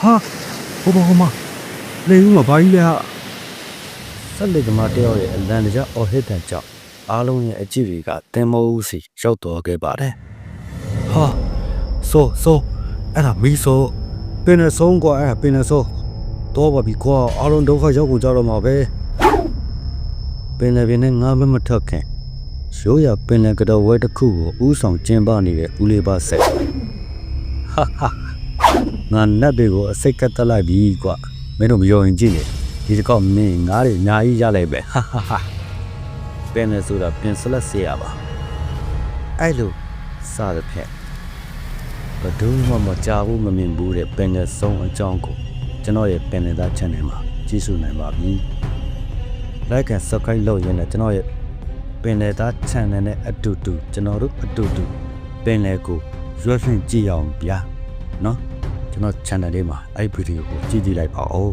ဟာဟိုမဟိုမလေဦးမဘာကြီးလဲဟာဆက်လက်သမားတယောက်ရဲ့အလံတကြအော်ဟစ်တန်ကြောင့်အားလုံးရဲ့အကြည့်တွေကတင်မိုးစီရောက်တော်ခဲ့ပါတယ်ဟာဆိုဆိုအဲ့ဒါမီးဆိုပင်နဲ့ဆုံးကွာအဲ့ဒါပင်နဲ့ဆိုတော့ပါပြီကွာအားလုံးဒုက္ခရောက်ကုန်ကြတော့မှာပဲပင်လယ်ပြင်နဲ့ငါးမမထက်ခင်ရိုးရပင်လယ်ကတော်ဝဲတစ်ခုကိုဥဆောင်ကျင်းပနေတဲ့ဦးလေးပါဆက်ဟာဟာ ငါနတ်တွေကိုအစိတ်ကတက်လိုက်ပြီကွာမင်းတို့မယုံရင်ကြည့်လေဒီတစ်ခေါက်မင်းငါးတွေအများကြီးရလိုက်ပဲဟာဟာဟာပင်နဲ့ဆိုတာပင်ဆက်လက်ဆေးရပါအဲ့လိုစသဖြင့်ဘဒုမမကြာဘူးမမြင်ဘူးတဲ့ပင်နဲ့ဆုံးအကြောင်းကိုကျွန်တော်ရဲ့ပင်နဲ့သား channel မှာကြည့်ရှုနိုင်ပါပြီ like and subscribe လုပ်ရင်းနဲ့ကျွန်တော်ရဲ့ပင်လယ်သား channel နဲ့အတူတူကျွန်တော်တို့အတူတူပင်လယ်ကိုရွှတ်ဆင့်ကြည့်အောင်ဗျာနော် ကျွန်တော် channel လေးမှာအဲ့ဗီဒီယိုကိုကြည့်ကြည့်လိုက်ပါဦး